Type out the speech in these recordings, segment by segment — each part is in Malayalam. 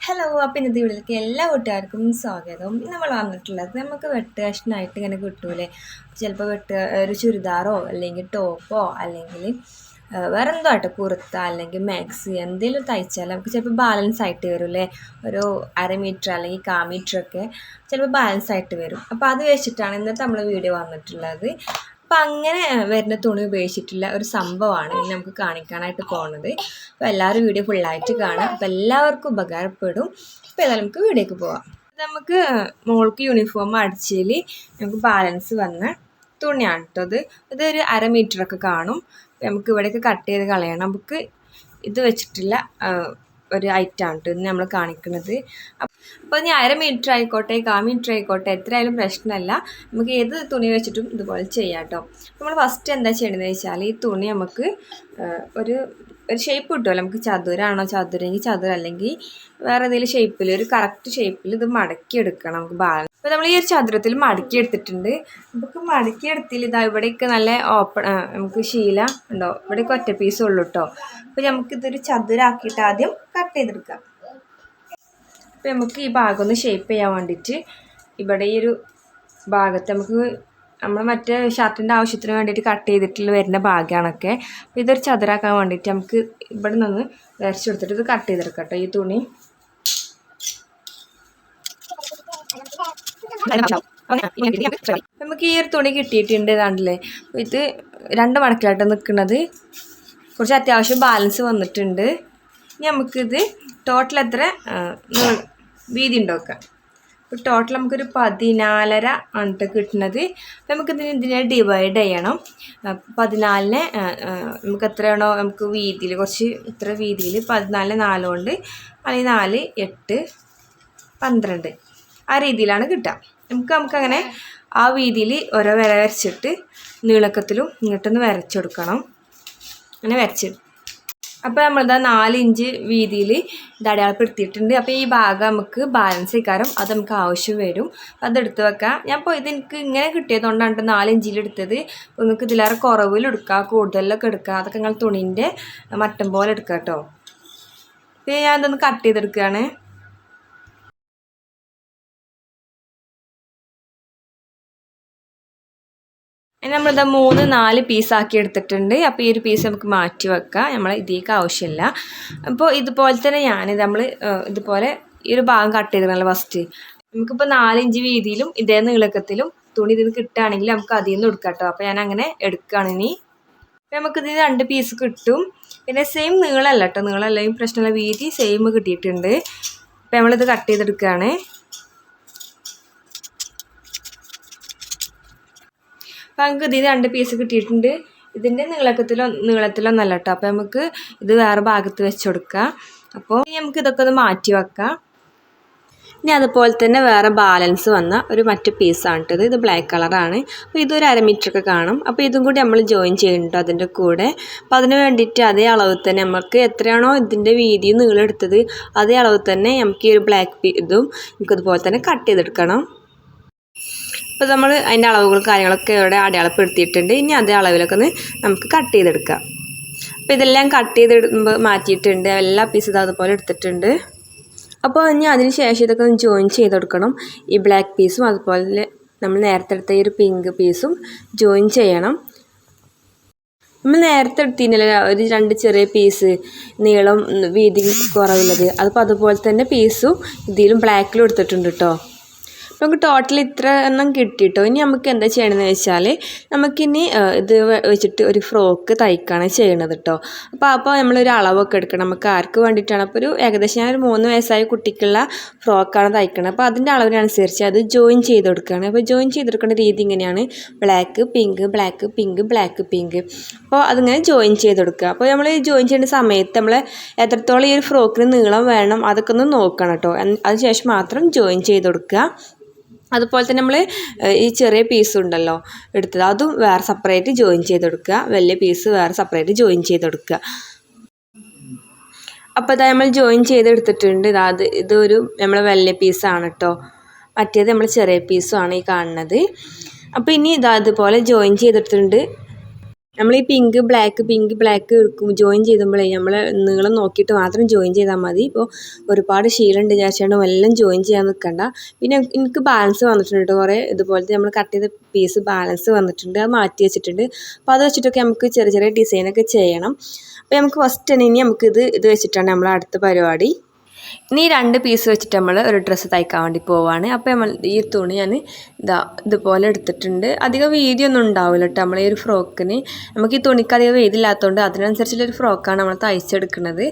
ഹലോ അപ്പം ഇന്നത്തെ വീട്ടിലേക്ക് എല്ലാ കൂട്ടുകാർക്കും സ്വാഗതം. നമ്മൾ വന്നിട്ടുള്ളത് നമുക്ക് വെട്ട് കഷ്ണമായിട്ട് ഇങ്ങനെ കിട്ടൂലേ? ചിലപ്പോൾ വെട്ട് ഒരു ചുരിദാറോ അല്ലെങ്കിൽ ടോപ്പോ അല്ലെങ്കിൽ വേറെ എന്തോ ആട്ടെ കുർത്ത അല്ലെങ്കിൽ മാക്സി എന്തെങ്കിലും തയ്ച്ചാൽ നമുക്ക് ചിലപ്പോൾ ബാലൻസ് ആയിട്ട് വരും ഒരു അര മീറ്റർ അല്ലെങ്കിൽ കാ മീറ്റർ ഒക്കെ ചിലപ്പോൾ ബാലൻസ് ആയിട്ട് വരും. അപ്പോൾ അത് വെച്ചിട്ടാണ് ഇന്നത്തെ നമ്മൾ വീഡിയോ വന്നിട്ടുള്ളത്. അപ്പം അങ്ങനെ വരുന്ന തുണി ഉപയോഗിച്ചിട്ടുള്ള ഒരു സംഭവമാണ് ഇനി നമുക്ക് കാണിക്കാനായിട്ട് പോകുന്നത് അപ്പോൾ എല്ലാവരും വീഡിയോ ഫുള്ളായിട്ട് കാണാം. അപ്പോൾ എല്ലാവർക്കും ഉപകാരപ്പെടും. അപ്പോൾ ഏതായാലും നമുക്ക് വീഡിയോക്ക് പോവാം. നമുക്ക് മോൾക്ക് യൂണിഫോം അടിച്ചതിൽ നമുക്ക് ബാലൻസ് വന്ന തുണിയാണ് കേട്ടോ അത് ഇതൊരു അര മീറ്ററൊക്കെ കാണും. നമുക്ക് ഇവിടെയൊക്കെ കട്ട് ചെയ്ത് കളയണം. നമുക്ക് ഇത് വെച്ചിട്ടുള്ള ആ, ഒരു ഐറ്റമാണ് കേട്ടോ ഇത് നമ്മൾ കാണിക്കുന്നത്. അപ്പോൾ ഇനി അര മീറ്റർ ആയിക്കോട്ടെ കാ മീറ്റർ ആയിക്കോട്ടെ എത്രയായാലും പ്രശ്നമല്ല. നമുക്ക് ഏത് തുണി വെച്ചിട്ടും ഇതുപോലെ ചെയ്യാം കേട്ടോ നമ്മൾ ഫസ്റ്റ് എന്താ ചെയ്യണമെന്ന് വെച്ചാൽ ഈ തുണി നമുക്ക് ഒരു ഒരു ഷേപ്പ് കിട്ടുമല്ലോ. നമുക്ക് ചതുരാണോ ചതുരെങ്കിൽ ചതുരം അല്ലെങ്കിൽ വേറെ ഏതെങ്കിലും ഷേപ്പിൽ ഒരു കറക്റ്റ് ഷേപ്പിൽ ഇത് മടക്കി എടുക്കണം നമുക്ക് ബാലൻസ് അപ്പോൾ നമ്മൾ ഈ ഒരു ചതുരത്തിൽ മടക്കി എടുത്തിട്ടുണ്ട്. നമുക്ക് മടക്കി എടുത്തില്ല ഇതാ ഇവിടെയൊക്കെ നല്ല ഓപ്പൺ നമുക്ക് ശീല ഉണ്ടോ? ഇവിടെയൊക്കെ ഒറ്റ പീസേ ഉള്ളൂ കേട്ടോ അപ്പോൾ നമുക്കിതൊരു ചതുരാക്കിയിട്ട് ആദ്യം കട്ട് ചെയ്തെടുക്കാം. അപ്പോൾ നമുക്ക് ഈ ഭാഗം ഒന്ന് ഷേപ്പ് ചെയ്യാൻ വേണ്ടിയിട്ട് ഇവിടെ ഈ ഒരു ഭാഗത്ത് നമുക്ക് നമ്മൾ മറ്റേ ഷർട്ടിന്റെ ആവശ്യത്തിന് വേണ്ടിയിട്ട് കട്ട് ചെയ്തിട്ടുള്ള വരുന്ന ഭാഗമാണൊക്കെ അപ്പോൾ ഇതൊരു ചതുരാക്കാൻ വേണ്ടിയിട്ട് നമുക്ക് ഇവിടെ നിന്ന് വരച്ചു കൊടുത്തിട്ട് ഇത് കട്ട് ചെയ്തെടുക്കാം കേട്ടോ ഈ തുണി. നമുക്ക് ഈ ഒരു തുണി കിട്ടിയിട്ടുണ്ട് ഇതാണ്ടല്ലേ ഇത് രണ്ട് മടക്കിലായിട്ട് നിൽക്കുന്നത് കുറച്ച് അത്യാവശ്യം ബാലൻസ് വന്നിട്ടുണ്ട്. ഇനി നമുക്കിത് ടോട്ടൽ എത്ര വീതി ഉണ്ടാക്കാം അപ്പോൾ ടോട്ടൽ നമുക്കൊരു പതിനാലര ആണ് കിട്ടുന്നത് അപ്പോൾ നമുക്കിതിന് ഇതിനെ ഡിവൈഡ് ചെയ്യണം. പതിനാലിന് നമുക്ക് എത്രയാണോ നമുക്ക് വീതിയിൽ കുറച്ച് ഇത്ര വീതിയിൽ പതിനാലിന് നാലുകൊണ്ട് അല്ലെങ്കിൽ നാല് എട്ട് പന്ത്രണ്ട്. ആ രീതിയിലാണ് കിട്ടുക. നമുക്ക് നമുക്കങ്ങനെ ആ വീതിയിൽ ഓരോ വില വരച്ചിട്ട് നീളക്കത്തിലും ഇങ്ങോട്ടൊന്ന് വരച്ചെടുക്കണം. അങ്ങനെ വരച്ച്. അപ്പോൾ നമ്മളിതാ നാല് ഇഞ്ച് വീതിയിൽ ഇത് അടയാളപ്പെടുത്തിയിട്ടുണ്ട്. അപ്പോൾ ഈ ഭാഗം നമുക്ക് ബാലൻസ് ഇക്കാരം അത് നമുക്ക് ആവശ്യം വരും. അപ്പോൾ അതെടുത്ത് വെക്കാം. ഞാൻ ഇപ്പോൾ ഇത് എനിക്ക് ഇങ്ങനെ കിട്ടിയതുകൊണ്ടാണ് ട്ടോ നാല് ഇഞ്ചിൽ എടുത്തത്. അപ്പോൾ നിങ്ങൾക്ക് ഇതിലേറെ കുറവിൽ എടുക്കാം. കൂടുതലൊക്കെ എടുക്കുക അതൊക്കെ നിങ്ങൾ തുണീന്റെ മട്ടം പോലെ എടുക്കാം കേട്ടോ പിന്നെ ഞാൻ ഇതൊന്ന് കട്ട് ചെയ്തെടുക്കുകയാണ് ഇനി നമ്മളിത് മൂന്ന് നാല് പീസാക്കി എടുത്തിട്ടുണ്ട്. അപ്പോൾ ഈ ഒരു പീസ് നമുക്ക് മാറ്റി വെക്കാം. നമ്മൾ ഇതിലേക്ക് ആവശ്യമില്ല. അപ്പോൾ ഇതുപോലെ തന്നെ ഞാൻ നമ്മൾ ഇതുപോലെ ഈ ഒരു ഭാഗം കട്ട് ചെയ്തിരുന്നല്ലോ ഫസ്റ്റ് നമുക്കിപ്പോൾ നാലിഞ്ച് വീതിയിലും ഇതേ നീളക്കത്തിലും തുണി ഇതിന് കിട്ടുകയാണെങ്കിൽ നമുക്ക് അതിൽ നിന്ന് എടുക്കാം കേട്ടോ അപ്പോൾ ഞാൻ അങ്ങനെ എടുക്കുകയാണ് ഇനി. അപ്പോൾ നമുക്കിത് രണ്ട് പീസ് കിട്ടും. പിന്നെ സെയിം നീളമല്ല കേട്ടോ നീളമല്ലെങ്കിൽ പ്രശ്നമുള്ള വീതി സെയിം കിട്ടിയിട്ടുണ്ട്. അപ്പോൾ നമ്മളിത് കട്ട് ചെയ്തെടുക്കുകയാണ്. അപ്പോൾ നമുക്ക് ഇതിന് രണ്ട് പീസ് കിട്ടിയിട്ടുണ്ട്. ഇതിന്റെ നീളക്കത്തിലോ നീളത്തിലോ നല്ല കേട്ടോ അപ്പോൾ നമുക്ക് ഇത് വേറെ ഭാഗത്ത് വെച്ച് കൊടുക്കാം. അപ്പോൾ നമുക്ക് ഇതൊക്കെ ഒന്ന് മാറ്റി വെക്കാം. ഇനി അതുപോലെ തന്നെ വേറെ ബാലൻസ് വന്ന ഒരു മറ്റു പീസാണ് കേട്ടത് ഇത്. ബ്ലാക്ക് കളറാണ് അപ്പോൾ ഇതൊരു അര ഒക്കെ കാണും. അപ്പോൾ ഇതും കൂടി നമ്മൾ ജോയിൻ ചെയ്യുന്നുണ്ട് അതിന്റെ കൂടെ. അപ്പോൾ അതിന് വേണ്ടിയിട്ട് അതേ അളവ് തന്നെ നമുക്ക് എത്രയാണോ ഇതിന്റെ വീതിയും നീളം എടുത്തത് അതേ അളവ് തന്നെ നമുക്ക് ഈ ഒരു ബ്ലാക്ക് ഇതും നമുക്കതുപോലെ തന്നെ കട്ട് ചെയ്തെടുക്കണം. അപ്പോൾ നമ്മൾ അതിന്റെ അളവുകൾ കാര്യങ്ങളൊക്കെ ഇവിടെ അടയാളപ്പെടുത്തിയിട്ടുണ്ട്. ഇനി അതേ അളവിലൊക്കെ ഒന്ന് നമുക്ക് കട്ട് ചെയ്തെടുക്കാം. അപ്പോൾ ഇതെല്ലാം കട്ട് ചെയ്തിടുമ്പോൾ മാറ്റിയിട്ടുണ്ട്. എല്ലാ പീസും അതുപോലെ എടുത്തിട്ടുണ്ട്. അപ്പോൾ ഇനി അതിന് ശേഷം ഇതൊക്കെ ഒന്ന് ജോയിൻ ചെയ്തെടുക്കണം ഈ ബ്ലാക്ക് പീസും അതുപോലെ നമ്മൾ നേരത്തെ എടുത്ത ഈ ഒരു പിങ്ക് പീസും ജോയിൻ ചെയ്യണം. നമ്മൾ നേരത്തെ എടുത്തിരുന്നില്ല? ഒരു രണ്ട് ചെറിയ പീസ് നീളം വീതി കുറവുള്ളത്. അതിപ്പോൾ അതുപോലെ തന്നെ പീസും ഇതിലും ബ്ലാക്കിലും എടുത്തിട്ടുണ്ട് കേട്ടോ നമുക്ക് ടോട്ടൽ ഇത്ര എണ്ണം കിട്ടിയിട്ടോ ഇനി നമുക്ക് എന്താ ചെയ്യണമെന്ന് വെച്ചാൽ നമുക്കിനി ഇത് വെച്ചിട്ട് ഒരു ഫ്രോക്ക് തയ്ക്കുകയാണ് ചെയ്യണത് കേട്ടോ അപ്പോൾ അപ്പോൾ നമ്മളൊരു അളവൊക്കെ എടുക്കണം. നമുക്ക് ആർക്ക് വേണ്ടിയിട്ടാണ്? അപ്പോൾ ഒരു ഏകദേശം ഞാൻ ഒരു മൂന്ന് വയസ്സായ കുട്ടിക്കുള്ള ഫ്രോക്കാണ് തയ്ക്കുന്നത് അപ്പോൾ അതിന്റെ അളവിനനുസരിച്ച് അത് ജോയിൻ ചെയ്ത് കൊടുക്കുകയാണ് അപ്പോൾ ജോയിൻ ചെയ്തെടുക്കേണ്ട രീതി ഇങ്ങനെയാണ്. Black pink black pink black pink അപ്പോൾ അതിങ്ങനെ ജോയിൻ ചെയ്ത് കൊടുക്കുക. അപ്പോൾ നമ്മൾ ജോയിൻ ചെയ്യുന്ന സമയത്ത് നമ്മൾ എത്രത്തോളം ഈ ഒരു ഫ്രോക്കിന് നീളം വേണം അതൊക്കെ ഒന്ന് നോക്കണം കേട്ടോ അതിനുശേഷം മാത്രം ജോയിൻ ചെയ്ത് കൊടുക്കുക. അതുപോലെ തന്നെ നമ്മൾ ഈ ചെറിയ പീസ് ഉണ്ടല്ലോ എടുത്തത് അതും വേറെ സെപ്പറേറ്റ് ജോയിൻ ചെയ്ത് കൊടുക്കുക വലിയ പീസ് വേറെ സെപ്പറേറ്റ് ജോയിൻ ചെയ്ത് കൊടുക്കുക അപ്പോൾ ഇതാ നമ്മൾ ജോയിൻ ചെയ്തെടുത്തിട്ടുണ്ട്. ഇതാത് ഇതൊരു നമ്മൾ വലിയ പീസാണ് കേട്ടോ മറ്റേത് നമ്മൾ ചെറിയ പീസുമാണ് ഈ കാണുന്നത്. അപ്പോൾ ഇനി ഇതാ ഇതുപോലെ ജോയിൻ ചെയ്തിട്ടുണ്ട് നമ്മൾ ഈ pink black pink black join ചെയ്തുമ്പോഴേ നമ്മൾ നീളം നോക്കിയിട്ട് മാത്രം ജോയിൻ ചെയ്താൽ മതി. ഇപ്പോൾ ഒരുപാട് ശീലമുണ്ട് വിചാരിച്ചാണ്ട് എല്ലാം ജോയിൻ ചെയ്യാൻ നിൽക്കണ്ട പിന്നെ എനിക്ക് ബാലൻസ് വന്നിട്ടുണ്ട് കേട്ടോ കുറേ. ഇതുപോലത്തെ നമ്മൾ കട്ട് ചെയ്ത പീസ് ബാലൻസ് വന്നിട്ടുണ്ട്. അത് മാറ്റി വെച്ചിട്ടുണ്ട്. അപ്പോൾ അത് വെച്ചിട്ടൊക്കെ നമുക്ക് ചെറിയ ചെറിയ ഡിസൈനൊക്കെ ചെയ്യണം. അപ്പോൾ നമുക്ക് ഫസ്റ്റ് തന്നെ ഇനി നമുക്കിത് ഇത് ഇത് വെച്ചിട്ടാണ് നമ്മൾ അടുത്ത പരിപാടി. ഇനി രണ്ട് പീസ് വെച്ചിട്ട് നമ്മൾ ഒരു ഡ്രസ്സ് തയ്ക്കാൻ വേണ്ടി പോവാണ്. അപ്പോൾ നമ്മൾ ഈ തുണി ഞാൻ ഇതാ ഇതുപോലെ എടുത്തിട്ടുണ്ട്. അധികം വീതിയൊന്നും ഉണ്ടാവില്ല കേട്ടോ നമ്മൾ ഈ ഒരു ഫ്രോക്കിന്. നമുക്ക് ഈ തുണിക്ക് അധികം വീതിയില്ലാത്തതുകൊണ്ട് അതിനനുസരിച്ചുള്ളൊരു ഫ്രോക്കാണ് നമ്മൾ തയ്ച്ചെടുക്കുന്നത്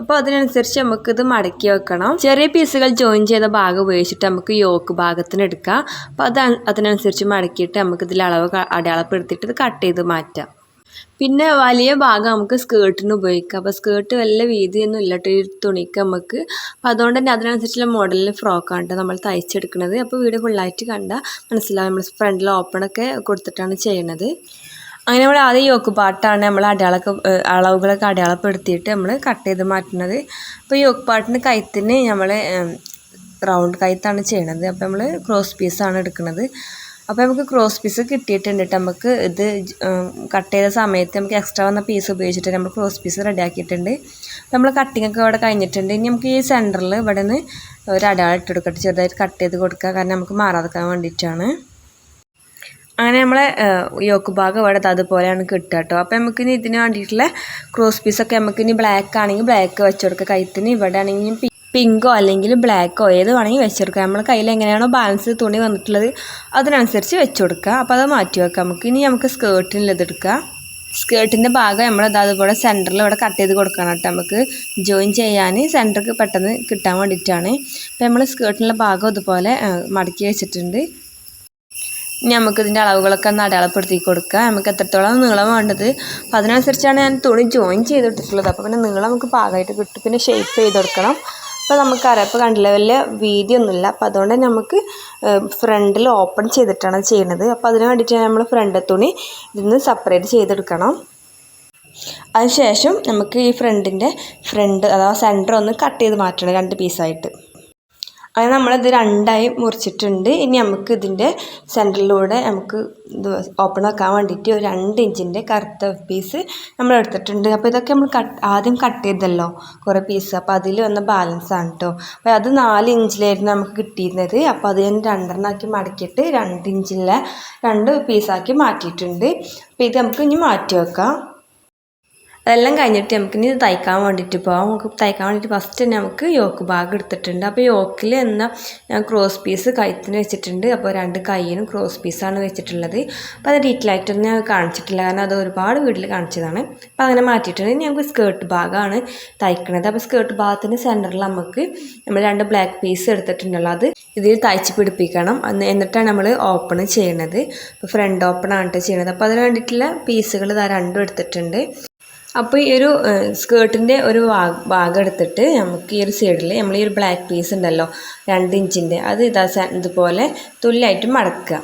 അപ്പോൾ അതിനനുസരിച്ച് നമുക്കിത് മടക്കി വെക്കണം. ചെറിയ പീസുകൾ ജോയിൻ ചെയ്ത ഭാഗം ഉപയോഗിച്ചിട്ട് നമുക്ക് യോക്ക് ഭാഗത്തിന് എടുക്കാം. അപ്പോൾ അത് അതിനനുസരിച്ച് മടക്കിയിട്ട് നമുക്കിതിൽ അളവ് അടയാളപ്പെടുത്തിയിട്ട് ഇത് കട്ട് ചെയ്ത് മാറ്റാം. പിന്നെ വലിയ ഭാഗം നമുക്ക് സ്കേർട്ടിന് ഉപയോഗിക്കാം. അപ്പോൾ സ്കേർട്ട് വല്ല വീതിയൊന്നും ഇല്ല കേട്ടോ ഈ തുണിക്ക് നമുക്ക് അപ്പോൾ അതുകൊണ്ട് തന്നെ അതിനനുസരിച്ചുള്ള മോഡലിൽ ഫ്രോക്കാണ് കേട്ടോ നമ്മൾ തയ്ച്ചെടുക്കുന്നത് അപ്പോൾ വീഡിയോ ഫുള്ളായിട്ട് കണ്ടാൽ മനസ്സിലാവും നമ്മൾ ഫ്രണ്ടിൽ ഓപ്പണൊക്കെ കൊടുത്തിട്ടാണ് ചെയ്യണത്. അങ്ങനെ നമ്മൾ ആദ്യം യോക്ക് പാട്ടാണ് നമ്മൾ അടയാളൊക്കെ അളവുകളൊക്കെ അടയാളപ്പെടുത്തിയിട്ട് നമ്മൾ കട്ട് ചെയ്ത് മാറ്റുന്നത്. അപ്പോൾ യോക്ക് പാട്ടിന് കൈത്തിന് നമ്മൾ റൗണ്ട് കൈത്താണ് ചെയ്യണത്. അപ്പോൾ നമ്മൾ ക്രോസ് പീസാണ് എടുക്കുന്നത് അപ്പോൾ നമുക്ക് ക്രോസ് പീസ് കിട്ടിയിട്ടുണ്ട് കേട്ടോ നമുക്ക് ഇത് കട്ട് ചെയ്ത സമയത്ത് നമുക്ക് എക്സ്ട്രാ വന്ന പീസ് ഉപയോഗിച്ചിട്ട് നമ്മൾ ക്രോസ് പീസ് റെഡിയാക്കിയിട്ടുണ്ട് നമ്മൾ കട്ടിംഗ് ഒക്കെ ഇവിടെ കഴിഞ്ഞിട്ടുണ്ട്. ഇനി നമുക്ക് ഈ സെന്ററിൽ ഇവിടെ നിന്ന് ഇട്ട് കൊടുക്കട്ടെ. ചെറുതായിട്ട് കട്ട് ചെയ്ത് കൊടുക്കുക. കാരണം നമുക്ക് മാറാതെക്കാൻ വേണ്ടിയിട്ടാണ്. അങ്ങനെ നമ്മളെ യോക്ക് ഭാഗം ഇവിടെ അതുപോലെയാണ് കിട്ടുക കേട്ടോ അപ്പോൾ നമുക്ക് ഇനി ഇതിന് വേണ്ടിയിട്ടുള്ള ക്രോസ് പീസൊക്കെ നമുക്ക് ഇനി ബ്ലാക്ക് ആണെങ്കിൽ ബ്ലാക്ക് വെച്ച് കൊടുക്കുക. കഴുത്തിന് ഇവിടെ ആണെങ്കിൽ പിങ്കോ അല്ലെങ്കിൽ ബ്ലാക്കോ ഏത് വേണമെങ്കിൽ വെച്ചെടുക്കുക നമ്മൾ കയ്യിൽ എങ്ങനെയാണോ ബാലൻസ് തുണി വന്നിട്ടുള്ളത് അതിനനുസരിച്ച് വെച്ച് കൊടുക്കുക അപ്പോൾ അത് മാറ്റി വെക്കാം. നമുക്ക് ഇനി നമുക്ക് സ്കേർട്ടിനുള്ളത് എടുക്കുക. സ്കേർട്ടിന്റെ ഭാഗം നമ്മൾ അത് അതുപോലെ സെന്ററിൽ ഇവിടെ കട്ട് ചെയ്ത് കൊടുക്കണം കേട്ടോ. നമുക്ക് ജോയിൻ ചെയ്യാൻ സെന്റർക്ക് പെട്ടെന്ന് കിട്ടാൻ വേണ്ടിയിട്ടാണ്. അപ്പോൾ നമ്മൾ സ്കേർട്ടിന്റെ ഭാഗം അതുപോലെ മടക്കി വെച്ചിട്ടുണ്ട്. ഇനി നമുക്ക് അളവുകളൊക്കെ ഒന്ന് അടയാളപ്പെടുത്തി കൊടുക്കുക. നമുക്ക് എത്രത്തോളം നീളം വേണ്ടത്. അപ്പോൾ അതിനനുസരിച്ചാണ് ഞാൻ തുണി ജോയിൻ ചെയ്തിട്ടിട്ടുള്ളത് അപ്പോൾ പിന്നെ നീളം നമുക്ക് പാകമായിട്ട് കിട്ടും. പിന്നെ ഷേപ്പ് ചെയ്ത് കൊടുക്കണം. അപ്പോൾ നമുക്കറിയാം ഇപ്പോൾ കണ്ടില്ല വലിയ വീതിയൊന്നുമില്ല അപ്പോൾ അതുകൊണ്ട് നമുക്ക് ഫ്രണ്ടിൽ ഓപ്പൺ ചെയ്തിട്ടാണ് ചെയ്യുന്നത് അപ്പോൾ അതിന് വേണ്ടിയിട്ട് നമ്മൾ ഫ്രണ്ട് തുണി ഇതിന്ന് സെപ്പറേറ്റ് ചെയ്തെടുക്കണം. അതിനുശേഷം നമുക്ക് ഈ ഫ്രണ്ടിന്റെ ഫ്രണ്ട് അഥവാ സെന്റർ ഒന്ന് കട്ട് ചെയ്ത് മാറ്റണം രണ്ട് പീസായിട്ട് അങ്ങനെ നമ്മളിത് രണ്ടായി മുറിച്ചിട്ടുണ്ട്. ഇനി നമുക്ക് ഇതിന്റെ സെന്ററിലൂടെ നമുക്ക് ഇത് ഓപ്പൺ ആക്കാൻ വേണ്ടിയിട്ട് ഒരു രണ്ട് ഇഞ്ചിന്റെ കറുത്ത പീസ് നമ്മൾ എടുത്തിട്ടുണ്ട്. അപ്പോൾ ഇതൊക്കെ നമ്മൾ കട്ട് ആദ്യം കട്ട് ചെയ്തല്ലോ കുറേ പീസ് അപ്പോൾ അതിൽ വന്ന ബാലൻസ് ആണ് കേട്ടോ അപ്പോൾ അത് നാല് ഇഞ്ചിലായിരുന്നു നമുക്ക് കിട്ടിയിരുന്നത്. അപ്പോൾ അത് ഞാൻ രണ്ടെണ്ണമാക്കി മടക്കിയിട്ട് രണ്ട് ഇഞ്ചിലെ രണ്ട് പീസാക്കി മാറ്റിയിട്ടുണ്ട്. അപ്പോൾ ഇത് നമുക്ക് ഇനി മാറ്റി വെക്കാം. അതെല്ലാം കഴിഞ്ഞിട്ട് നമുക്ക് ഇനി തയ്ക്കാൻ വേണ്ടിയിട്ട് പോകാം നമുക്ക് തയ്ക്കാൻ വേണ്ടിയിട്ട് ഫസ്റ്റ് തന്നെ നമുക്ക് യോക്ക് ഭാഗം എടുത്തിട്ടുണ്ട്. അപ്പോൾ യോക്കിൽ എന്ന ഞാൻ ക്രോസ് പീസ് കഴുത്തിന് വെച്ചിട്ടുണ്ട്. അപ്പോൾ രണ്ട് കൈയിനും ക്രോസ് പീസാണ് വെച്ചിട്ടുള്ളത്. അപ്പോൾ അത് ഡീറ്റെയിൽ ആയിട്ടൊന്നും ഞാൻ കാണിച്ചിട്ടില്ല. കാരണം അത് ഒരുപാട് വീട്ടിൽ കാണിച്ചതാണ്. അപ്പോൾ അങ്ങനെ മാറ്റിയിട്ടുണ്ട്. ഇനി നമുക്ക് സ്കേർട്ട് ഭാഗമാണ് തയ്ക്കുന്നത് അപ്പോൾ സ്കേർട്ട് ഭാഗത്തിന്റെ സെന്ററിൽ നമുക്ക് നമ്മൾ രണ്ട് ബ്ലാക്ക് പീസ് എടുത്തിട്ടുണ്ടല്ലോ. അത് ഇതിൽ തയ്ച്ച് പിടിപ്പിക്കണം. എന്നിട്ടാണ് നമ്മൾ ഓപ്പൺ ചെയ്യണത്. അപ്പോൾ ഫ്രണ്ട് ഓപ്പൺ ആണ് ചെയ്യണത്. അപ്പോൾ അതിന് വേണ്ടിയിട്ടുള്ള പീസുകൾ ഇതാ രണ്ടും എടുത്തിട്ടുണ്ട്. അപ്പോൾ ഈ ഒരു സ്കേർട്ടിന്റെ ഒരു ഭാഗ എടുത്തിട്ട് നമുക്ക് ഈ ഒരു സൈഡിൽ നമ്മൾ ഈ ഒരു ബ്ലാക്ക് പീസ് ഉണ്ടല്ലോ രണ്ട് ഇഞ്ചിന്റെ അത് ഇതാ ഇതുപോലെ തുല്യമായിട്ട് മടക്കുക.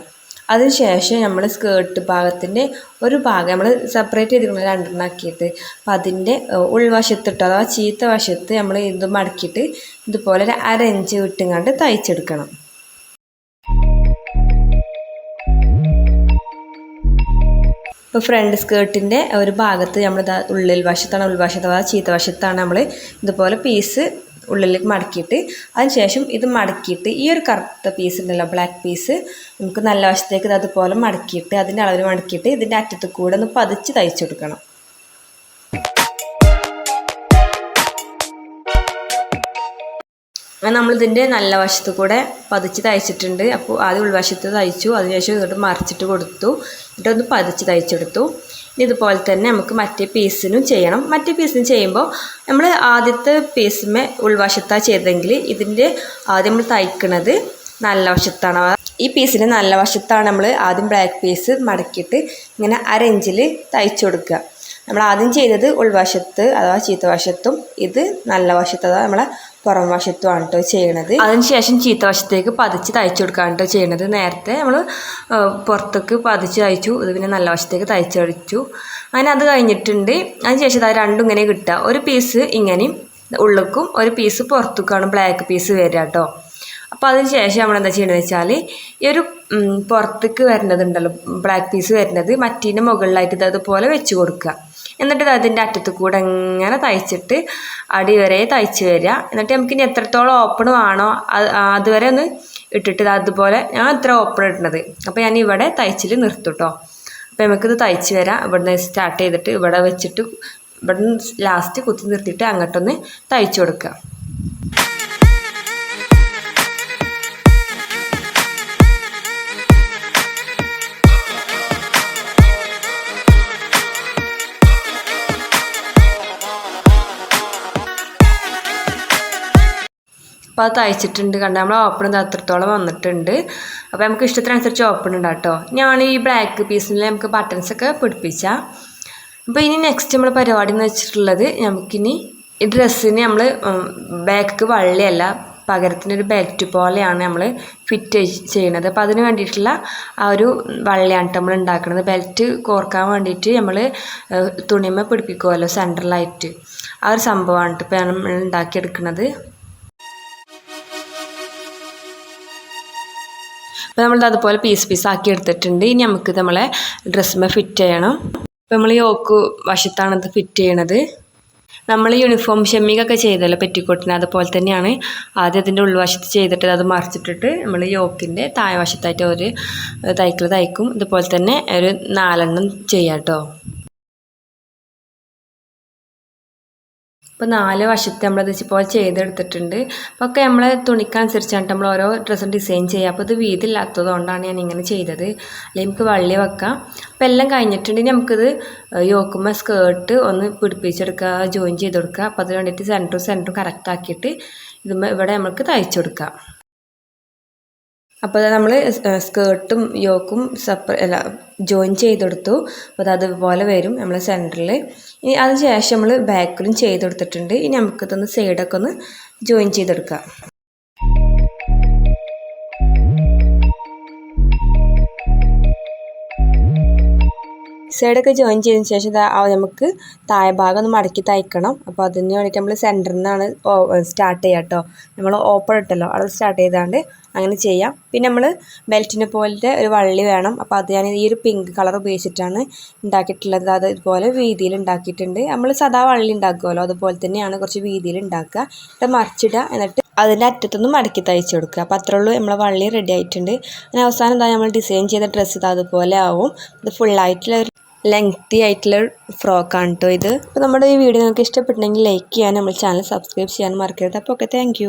അതിനുശേഷം നമ്മൾ സ്കേർട്ട് ഭാഗത്തിന്റെ ഒരു ഭാഗം നമ്മൾ സെപ്പറേറ്റ് ചെയ്തിരിക്കുന്നത് രണ്ടെണ്ണം ആക്കിയിട്ട് അപ്പോൾ അതിന്റെ ഉൾവശത്തിട്ട് അഥവാ ചീത്ത വശത്ത് നമ്മൾ ഇത് മടക്കിയിട്ട് ഇതുപോലെ ഒരു അര ഇഞ്ച് വിട്ടുങ്ങാണ്ട് തയ്ച്ചെടുക്കണം. ഇപ്പോൾ ഫ്രണ്ട് സ്കേർട്ടിന്റെ ഒരു ഭാഗത്ത് നമ്മൾ ഉള്ളിൽ വശത്താണ് ഉൾവശത്ത് അഥവാ ചീത്ത വശത്താണ് നമ്മൾ ഇതുപോലെ പീസ് ഉള്ളിലേക്ക് മടക്കിയിട്ട് അതിനുശേഷം ഇത് മടക്കിയിട്ട് ഈ ഒരു കറുത്ത പീസ് ഉണ്ടല്ലോ ബ്ലാക്ക് പീസ് നമുക്ക് നല്ല വശത്തേക്ക് ഇത് അതുപോലെ മടക്കിയിട്ട് അതിന്റെ അളവിൽ മടക്കിയിട്ട് ഇതിന്റെ അറ്റത്ത് കൂടെ ഒന്ന് പതിച്ച് തയ്ച്ചു കൊടുക്കണം. അങ്ങനെ നമ്മളിതിന്റെ നല്ല വശത്ത് കൂടെ പതിച്ച് തയ്ച്ചിട്ടുണ്ട്. അപ്പോൾ ആദ്യം ഉൾവശത്ത് തയ്ച്ചു. അതിനുശേഷം ഇങ്ങോട്ട് മറിച്ചിട്ട് കൊടുത്തു. എന്നിട്ടൊന്ന് പതിച്ച് തയ്ച്ചെടുത്തു. ഇനി ഇതുപോലെ തന്നെ നമുക്ക് മറ്റേ പീസിനും ചെയ്യണം. മറ്റേ പീസിനും ചെയ്യുമ്പോൾ നമ്മൾ ആദ്യത്തെ പീസിമേ ഉൾവശത്താണ് ചെയ്തതെങ്കിൽ ഇതിന്റെ ആദ്യം നമ്മൾ തയ്ക്കുന്നത് നല്ല വശത്താണ്. ഈ പീസിന് നല്ല വശത്താണ് നമ്മൾ ആദ്യം ബ്ലാക്ക് പീസ് മടക്കിയിട്ട് ഇങ്ങനെ അരഞ്ചിൽ തയ്ച്ചു കൊടുക്കുക നമ്മൾ ആദ്യം ചെയ്തത് ഉൾവശത്ത് അഥവാ ചീത്തവശത്തും ഇത് നല്ല വശത്ത് അഥവാ നമ്മളെ പുറം വശത്തുമാണ് കേട്ടോ ചെയ്യണത്. അതിനുശേഷം ചീത്ത വശത്തേക്ക് പതിച്ച് തയ്ച്ചു കൊടുക്കുകയാണ് കേട്ടോ ചെയ്യണത്. നേരത്തെ നമ്മൾ പുറത്തേക്ക് പതിച്ച് തയ്ച്ചു ഇത് പിന്നെ നല്ല വശത്തേക്ക് തയ്ച്ചടിച്ചു അങ്ങനെ അത് കഴിഞ്ഞിട്ടുണ്ട്. അതിനുശേഷം അത് രണ്ടും ഇങ്ങനെ കിട്ടുക. ഒരു പീസ് ഇങ്ങനെയും ഉള്ളിക്കും ഒരു പീസ് പുറത്തേക്കാണ് ബ്ലാക്ക് പീസ് വരിക കേട്ടോ അപ്പോൾ അതിന് ശേഷം നമ്മൾ എന്താ ചെയ്യണമെന്ന് വെച്ചാൽ ഈ ഒരു പുറത്തേക്ക് വരുന്നതുണ്ടല്ലോ ബ്ലാക്ക് പീസ് വരുന്നത് മറ്റീന്റെ മുകളിലായിട്ട് ഇത് അതുപോലെ വെച്ച് കൊടുക്കുക. എന്നിട്ട് അതിന്റെ അറ്റത്ത് കൂടെ ഇങ്ങനെ തയ്ച്ചിട്ട് അടി വരെ തയ്ച്ച് വരിക. എന്നിട്ട് നമുക്ക് ഇനി എത്രത്തോളം ഓപ്പൺ വേണോ അത് അതുവരെ ഒന്ന് ഇട്ടിട്ട് അതുപോലെ ഞാൻ ഇത്ര ഓപ്പൺ ഇടുന്നത്. അപ്പോൾ ഞാൻ ഇവിടെ തയ്ച്ചിൽ നിർത്തുട്ടോ അപ്പോൾ നമുക്കിത് തയ്ച്ച് വരാം. ഇവിടുന്ന് സ്റ്റാർട്ട് ചെയ്തിട്ട് ഇവിടെ വെച്ചിട്ട് ഇവിടുന്ന് ലാസ്റ്റ് കുത്തി നിർത്തിയിട്ട് അങ്ങോട്ടൊന്ന് തയ്ച്ചു കൊടുക്കുക. അപ്പോൾ അത് തയ്ച്ചിട്ടുണ്ട്. കണ്ട നമ്മൾ ഓപ്പൺ അത്രത്തോളം വന്നിട്ടുണ്ട്. അപ്പോൾ നമുക്ക് ഇഷ്ടത്തിനനുസരിച്ച് ഓപ്പൺ ഉണ്ട് കേട്ടോ ഞാൻ ഈ ബ്ലാക്ക് പീസിൽ നമുക്ക് ബട്ടൺസ് ഒക്കെ പിടിപ്പിച്ചാൽ അപ്പോൾ ഇനി നെക്സ്റ്റ് നമ്മൾ പരിപാടി എന്ന് വെച്ചിട്ടുള്ളത് നമുക്കിനി ഈ ഡ്രസ്സിന് നമ്മൾ ബാക്ക് വള്ളിയല്ല പകരത്തിനൊരു ബെൽറ്റ് പോലെയാണ് നമ്മൾ ഫിറ്റ് ചെയ്യുന്നത് അപ്പോൾ അതിന് വേണ്ടിയിട്ടുള്ള ആ ഒരു വള്ളിയാണ് നമ്മൾ ഉണ്ടാക്കുന്നത് ബെൽറ്റ് കോർക്കാൻ വേണ്ടിയിട്ട് നമ്മൾ തുണിമ പിടിപ്പിക്കുമല്ലോ സെൻട്രലായിട്ട് ആ ഒരു സംഭവമാണ് ഇപ്പോൾ നമ്മൾ ഉണ്ടാക്കിയെടുക്കുന്നത് അപ്പോൾ നമ്മളിത് അതുപോലെ പീസ് പീസ് ആക്കി എടുത്തിട്ടുണ്ട്. ഇനി നമുക്ക് നമ്മളെ ഡ്രസ്സിന്മേൽ ഫിറ്റ് ചെയ്യണം. അപ്പോൾ നമ്മൾ യോക്ക് വശത്താണ് ഇത് ഫിറ്റ് ചെയ്യണത്. നമ്മൾ യൂണിഫോം ഷെമ്മിങ്ങൊക്കെ ചെയ്തല്ലോ പെറ്റിക്കോട്ടിന് അതുപോലെ തന്നെയാണ്. ആദ്യം അതിന്റെ ഉൾവശത്ത് ചെയ്തിട്ട് അത് മറിച്ചിട്ടിട്ട് നമ്മൾ യോക്കിന്റെ താഴെ വശത്തായിട്ട് ഒരു തയ്ക്കൽ തയ്ക്കും. ഇതുപോലെ തന്നെ ഒരു നാലെണ്ണം ചെയ്യാം കേട്ടോ ഇപ്പോൾ നാല് വശത്ത് നമ്മളത് ഇപ്പോൾ ചെയ്തെടുത്തിട്ടുണ്ട്. അപ്പോൾ ഒക്കെ നമ്മൾ തുണിക്കനുസരിച്ചാണ് നമ്മൾ ഓരോ ഡ്രസ്സും ഡിസൈൻ ചെയ്യുക. അപ്പോൾ ഇത് വീതില്ലാത്തത് കൊണ്ടാണ് ഞാൻ ഇങ്ങനെ ചെയ്തത്. അല്ലെങ്കിൽ നമുക്ക് വള്ളി വെക്കാം. അപ്പോൾ എല്ലാം കഴിഞ്ഞിട്ടുണ്ടെങ്കിൽ നമുക്കിത് യോക്കുമ്പോൾ സ്കേർട്ട് ഒന്ന് പിടിപ്പിച്ചെടുക്കുക ജോയിൻ ചെയ്ത് കൊടുക്കുക. അപ്പോൾ അത് വേണ്ടിയിട്ട് സെന്ററും സെന്ററും കറക്റ്റ് ആക്കിയിട്ട് ഇത് ഇവിടെ നമുക്ക് തയ്ച്ചു കൊടുക്കാം. അപ്പോൾ നമ്മൾ സ്കേർട്ടും യോക്കും സെപ്പറേ അല്ല ജോയിൻ ചെയ്തെടുത്തു. അപ്പോൾ അത് അതുപോലെ വരും നമ്മൾ സെന്ററിൽ ഇനി അതിന് ശേഷം നമ്മൾ ബാക്കിലും ചെയ്തെടുത്തിട്ടുണ്ട്. ഇനി നമുക്കിതൊന്ന് സൈഡൊക്കെ ഒന്ന് ജോയിൻ ചെയ്തെടുക്കാം. സൈഡൊക്കെ ജോയിൻ ചെയ്തതിന് ശേഷം നമുക്ക് താഴെ ഭാഗം ഒന്ന് മടക്കി തയ്ക്കണം. അപ്പോൾ അതിന് വേണ്ടിയിട്ട് നമ്മൾ സെന്ററിൽ നിന്നാണ് സ്റ്റാർട്ട് ചെയ്യുക കേട്ടോ നമ്മൾ ഓപ്പൺ ഇട്ടല്ലോ. അവിടെ സ്റ്റാർട്ട് ചെയ്താണ്ട് അങ്ങനെ ചെയ്യാം. പിന്നെ നമ്മൾ ബെൽറ്റിനെ പോലത്തെ ഒരു വള്ളി വേണം. അപ്പോൾ അത് ഞാൻ ഈ ഒരു പിങ്ക് കളർ ഉപയോഗിച്ചിട്ടാണ് ഉണ്ടാക്കിയിട്ടുള്ളത്. അത് ഇതുപോലെ വീതിയിൽ ഉണ്ടാക്കിയിട്ടുണ്ട്. നമ്മൾ സദാ വള്ളി ഉണ്ടാക്കുമല്ലോ അതുപോലെ തന്നെയാണ് കുറച്ച് വീതിയിൽ ഉണ്ടാക്കുക. എന്നിട്ട് മറിച്ചിടുക. എന്നിട്ട് അതിന്റെ അറ്റത്തുനിന്ന് മടക്കി തയ്ച്ച് കൊടുക്കുക. അപ്പോൾ അത്രേ ഉള്ളൂ നമ്മളെ വള്ളി റെഡി ആയിട്ടുണ്ട്. അങ്ങനെ അവസാനം എന്താ നമ്മൾ ഡിസൈൻ ചെയ്ത ഡ്രസ്സ് ഇത് അതുപോലെ ആവും. ഇത് ഫുള്ളായിട്ടുള്ള ഒരു ലെങ്തി ആയിട്ടുള്ള ഫ്രോക്കാണ് കേട്ടോ ഇത്. അപ്പോൾ നമ്മുടെ ഈ വീഡിയോ നിങ്ങൾക്ക് ഇഷ്ടപ്പെട്ടിട്ടുണ്ടെങ്കിൽ ലൈക്ക് ചെയ്യാൻ നമ്മൾ ചാനൽ സബ്സ്ക്രൈബ് ചെയ്യാൻ മറക്കരുത്. അപ്പോൾ ഓക്കെ താങ്ക്